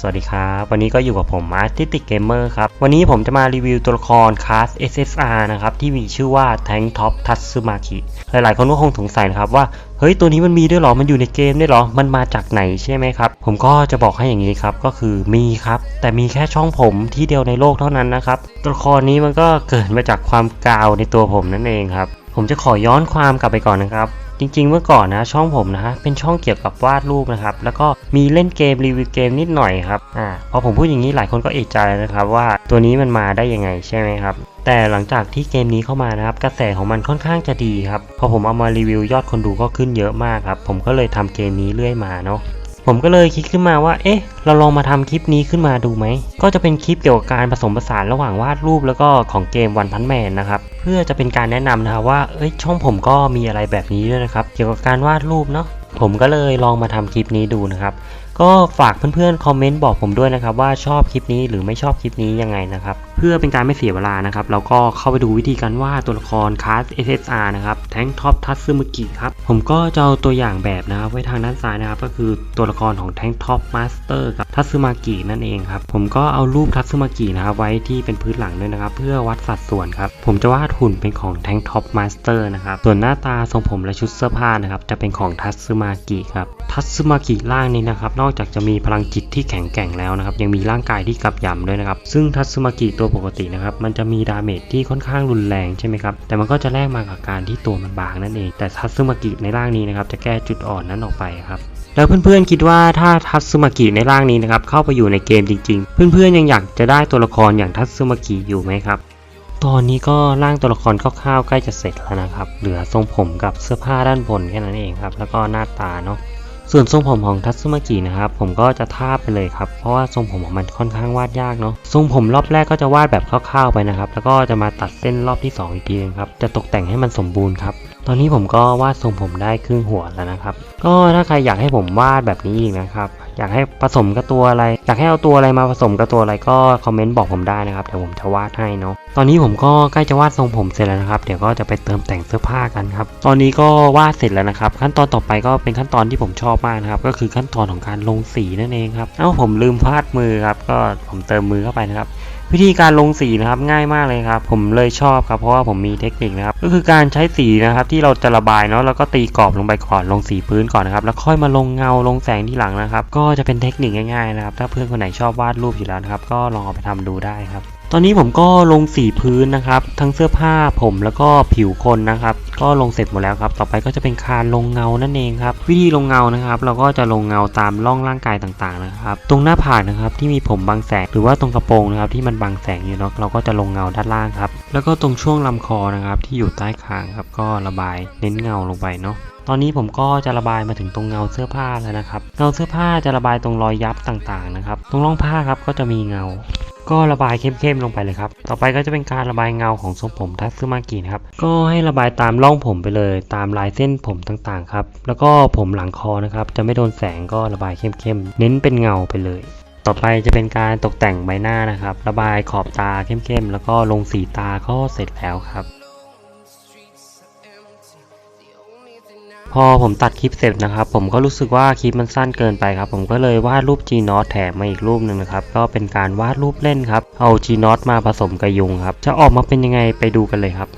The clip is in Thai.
สวัสดีครับ วันนี้ก็อยู่กับผม Artistic Gamer ครับ วันนี้ผมจะมารีวิวตัวละครคลาส SSR นะครับ ที่มีชื่อว่า Tank Top Tatsumaki หลายๆ คนก็คงสงสัยนะครับว่า เฮ้ย ตัวนี้มันมีด้วยหรอ มันอยู่ในเกมด้วยหรอ มันมาจากไหนใช่ไหมครับ ผมก็จะบอกให้อย่างนี้ครับ ก็คือมีครับ แต่มีแค่ช่องผมที่เดียวในโลกเท่านั้นนะครับ ตัวละครนี้มันก็เกิดมาจากความกาวในตัวผมนั่นเองครับ ผมจะขอย้อนความกลับไปก่อนนะครับ จริงๆ เมื่อก่อนนะช่องผมนะฮะเป็นช่องเกี่ยวกับวาดรูปนะครับแล้วก็มีเล่นเกมรีวิวเกมนิดหน่อยครับอ่าพอผมพูดอย่างนี้หลายคนก็เอกใจนะครับว่าตัวนี้มันมาได้ยังไงใช่ไหมครับแต่หลังจากที่เกมนี้เข้ามานะครับกระแสของมันค่อนข้างจะดีครับพอผมเอามารีวิวยอดคนดูก็ขึ้นเยอะมากครับผมก็เลยทำเกมนี้เรื่อยมาเนาะ ผมก็เลยคิดขึ้นมาว่า เอ๊ะ เราลองมาทำคลิปนี้ขึ้นมาดูไหม ก็จะเป็นคลิปเกี่ยวกับการผสมผสานระหว่างวาดรูปแล้วก็ของเกมวันพันแมนนะครับ เพื่อจะเป็นการแนะนำนะครับว่า เอ้ย ช่องผมก็มีอะไรแบบนี้ด้วยนะครับ เกี่ยวกับการวาดรูปเนาะ ผมก็เลยลองมาทำคลิปนี้ดูนะครับ ก็ฝากเพื่อนๆคอมเมนต์บอกผมด้วยนะครับว่าชอบคลิปนี้หรือไม่ชอบคลิปนี้ยังไงนะครับเพื่อเป็นการไม่เสียเวลานะครับเราก็เข้าไปดูวิธีการวาดตัวละครคลาส SSR นะครับแทงท็อปทัตซึมุกิครับผมก็จะเอาตัวอย่างแบบนะครับไว้ทางด้านซ้ายนะครับก็คือตัวละครของแทงท็อปมาสเตอร์กับทัตซึมากินั่นเองครับผมก็เอารูปทัตซึมากินะครับไว้ที่เป็นพื้นหลังด้วยนะครับเพื่อวัดสัดส่วนครับผมจะวาดหุ่นเป็นของแทงท็อปมาสเตอร์นะครับส่วนหน้าตาทรงผมและชุดเสื้อผ้านะครับจะเป็นของทัตซึมากิครับทัตซึมากิร่างนี้นะครับนอกจากจะมีพลังจิตที่แข็งแกร่งแล้วนะครับยังมีร่างกายที่กำยำด้วยนะครับซึ่งทัตซึมากิตัวปกตินะครับมันจะมีดาเมจที่ค่อนข้างรุนแรงใช่ไหมครับแต่มันก็จะแลกมากับการที่ตัวมันบางนั่นเองแต่ทัตซึมากิในร่างนี้นะครับจะแก้จุดอ่อนนั้นออกไปครับแล้วเพื่อนๆคิดว่าถ้าทัตซึมากิในร่างนี้นะครับเข้าไปอยู่ในเกมจริงๆ เพื่อนๆยังอยากจะได้ตัวละครอย่างทัตซึมากิอยู่ไหมครับตอนนี้ก็ร่างตัวละครคร่าวๆใกล้จะเสร็จแล้วนะครับ เหลือทรงผมกับเสื้อผ้าด้านบนแค่นั้นเองครับ แล้วก็หน้าตาเนาะ ส่วนทรงผมของทัตสึมากินะครับผมก็จะทาบไปเลยครับเพราะว่าทรงผมของมันค่อนข้างวาดยากเนาะทรงผมรอบแรกก็จะวาดแบบคร่าวๆไปนะครับแล้วก็จะมาตัดเส้นรอบที่สองอีกทีนึงครับจะตกแต่งให้มันสมบูรณ์ครับตอนนี้ผมก็วาดทรงผมได้ครึ่งหัวแล้วนะครับ ก็ถ้าใครอยากให้ผมวาดแบบนี้อีกนะครับ อยากให้ผสมกับตัวอะไร อยากให้เอาตัวอะไรมาผสมกับตัวอะไรก็คอมเมนต์บอกผมได้นะครับเดี๋ยวผมจะวาดให้เนาะตอนนี้ผมก็ใกล้จะวาดทรงผมเสร็จแล้วนะครับเดี๋ยวก็จะไปเติมแต่งเสื้อผ้ากันครับตอนนี้ก็วาดเสร็จแล้วนะครับขั้นตอนต่อไปก็เป็นขั้นตอนที่ผมชอบมากนะครับก็คือขั้นตอนของการลงสีนั่นเองครับเอ้าผมลืมพลาดมือครับก็ผมเติมมือเข้าไปนะครับ วิธีการลงสีนะครับง่ายมากเลยครับ ผมเลยชอบครับเพราะว่าผมมีเทคนิคนะครับก็คือการใช้สีนะครับที่เราจะระบายเนาะแล้วก็ตีกรอบลงไปก่อนลงสีพื้นก่อนนะครับแล้วค่อยมาลงเงาลงแสงที่หลังนะครับ ก็จะเป็นเทคนิคง่ายๆนะครับ ถ้าเพื่อนคนไหนชอบวาดรูปอยู่แล้วนะครับ ก็ลองเอาไปทำดูได้ครับ ตอนนี้ผมก็ลงสีพื้นนะครับ ทั้งเสื้อผ้าผมแล้วก็ผิวคนนะครับ ก็ลงเสร็จหมดแล้วครับ ต่อไปก็จะเป็นการลงเงานั่นเองครับ วิธีลงเงานะครับ เราก็จะลงเงาตามร่องร่างกายต่างๆนะครับ ตรงหน้าผากนะครับที่มีผมบังแสงหรือว่าตรงกระโปรงนะครับที่มันบังแสงอยู่เนาะเราก็จะลงเงาด้านล่างครับ แล้วก็ตรงช่วงลำคอนะครับที่อยู่ใต้คางครับก็ระบายเน้นเงาลงไปเนาะตอนนี้ผมก็จะระบายมาถึงตรงเงาเสื้อผ้าแล้วนะครับ เงาเสื้อผ้าจะระบายตรงรอยยับต่างๆนะครับ ตรงร่องผ้าครับก็จะมีเงา ก็ระบายเข้มๆลงไปเลยครับ ต่อไปก็จะเป็นการระบายเงาของทรงผมทัตซึมากินะครับ ก็ให้ระบายตามร่องผมไปเลย ตามลายเส้นผมต่างๆครับ แล้วก็ผมหลังคอนะครับ จะไม่โดนแสงก็ระบายเข้มๆ เน้นเป็นเงาไปเลย ต่อไปจะเป็นการตกแต่งใบหน้านะครับ ระบายขอบตาเข้มๆ แล้วก็ลงสีตาก็เสร็จแล้วครับ พอผมตัดคลิปเสร็จนะครับผมก็รู้สึกว่าคลิปมันสั้นเกินไปครับผมก็เลยวาดรูป G n o t แถมมาอีกรูปหนึ่งนะครับก็เป็นการวาดรูปเล่นครับเอา G n o t มาผสมกับยุงครับจะออกมาเป็นยังไงไปดูกันเลยครับ